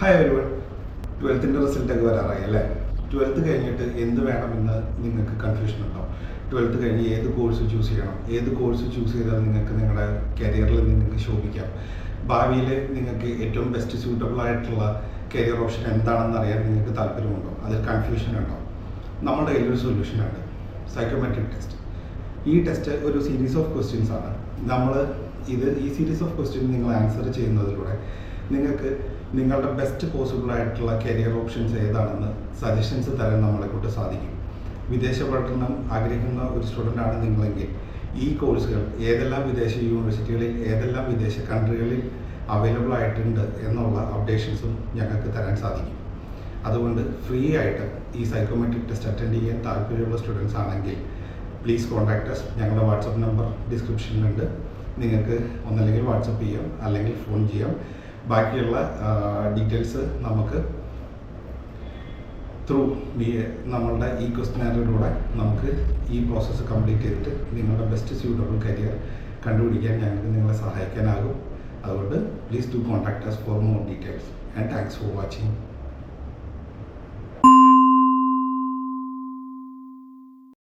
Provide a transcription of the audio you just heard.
Hi ഒരുവൺ ട്വൽത്തിന്റെ റിസൾട്ടൊക്കെ വരാറായി അല്ലേ? Twelfth കഴിഞ്ഞിട്ട് എന്ത് വേണമെന്ന് നിങ്ങൾക്ക് കൺഫ്യൂഷൻ ഉണ്ടാവും ട്വൽത്ത് കഴിഞ്ഞ് ഏത് കോഴ്സ് ചൂസ് ചെയ്യണം? ഏത് കോഴ്സ് ചൂസ് ചെയ്താൽ നിങ്ങൾക്ക് നിങ്ങളുടെ കരിയറിൽ നിങ്ങൾക്ക് ശോഭിക്കാം? ഭാവിയിൽ നിങ്ങൾക്ക് ഏറ്റവും ബെസ്റ്റ് സ്യൂട്ടബിൾ ആയിട്ടുള്ള കരിയർ ഓപ്ഷൻ എന്താണെന്ന് അറിയാൻ നിങ്ങൾക്ക് താല്പര്യമുണ്ടോ? അതിൽ കൺഫ്യൂഷൻ ഉണ്ടോ? നമ്മുടെ സൊല്യൂഷൻ ഉണ്ട്. സൈക്കോമെട്രിക് ടെസ്റ്റ് ഈ ടെസ്റ്റ് ഒരു സീരീസ് ഓഫ് ക്വസ്റ്റ്യൻസ് ആണ്. നമ്മൾ ഇത് ഈ സീരീസ് ഓഫ് ക്വസ്റ്റ്യൻ നിങ്ങൾ ആൻസർ ചെയ്യുന്നതിലൂടെ നിങ്ങൾക്ക് നിങ്ങളുടെ ബെസ്റ്റ് പോസിബിൾ ആയിട്ടുള്ള കരിയർ ഓപ്ഷൻസ് ഏതാണെന്ന് സജഷൻസ് തരാൻ നമ്മളെ കൊണ്ട് സാധിക്കും. വിദേശ പഠനം ആഗ്രഹിക്കുന്ന ഒരു സ്റ്റുഡന്റ് ആണ് നിങ്ങളെങ്കിൽ ഈ കോഴ്സുകൾ ഏതെല്ലാം വിദേശ യൂണിവേഴ്സിറ്റികളിൽ ഏതെല്ലാം വിദേശ കൺട്രികളിൽ അവൈലബിൾ ആയിട്ടുണ്ട് എന്നുള്ള അപ്ഡേഷൻസും ഞങ്ങൾക്ക് തരാൻ സാധിക്കും. അതുകൊണ്ട് ഫ്രീ ആയിട്ട് ഈ സൈക്കോമെട്രിക് ടെസ്റ്റ് അറ്റൻഡ് ചെയ്യാൻ താല്പര്യമുള്ള സ്റ്റുഡൻസ് ആണെങ്കിൽ പ്ലീസ് കോൺടാക്ട് അസ് ഞങ്ങളുടെ വാട്സപ്പ് നമ്പർ ഡിസ്ക്രിപ്ഷനിലുണ്ട് നിങ്ങൾക്ക് ഒന്നല്ലെങ്കിൽ വാട്സപ്പ് ചെയ്യാം അല്ലെങ്കിൽ ഫോൺ ചെയ്യാം. ബാക്കിയുള്ള ഡീറ്റെയിൽസ് നമുക്ക് ത്രൂ നമ്മളുടെ ഈ ക്വസ്റ്റ്യനാറിലൂടെ നമുക്ക് ഈ പ്രോസസ്സ് കംപ്ലീറ്റ് ചെയ്തിട്ട് നിങ്ങളുടെ ബെസ്റ്റ് സ്യൂട്ടബിൾ കരിയർ കണ്ടുപിടിക്കാൻ ഞങ്ങൾക്ക് നിങ്ങളെ സഹായിക്കാനാകും. അതുകൊണ്ട് please do contact us for more details and thanks for watching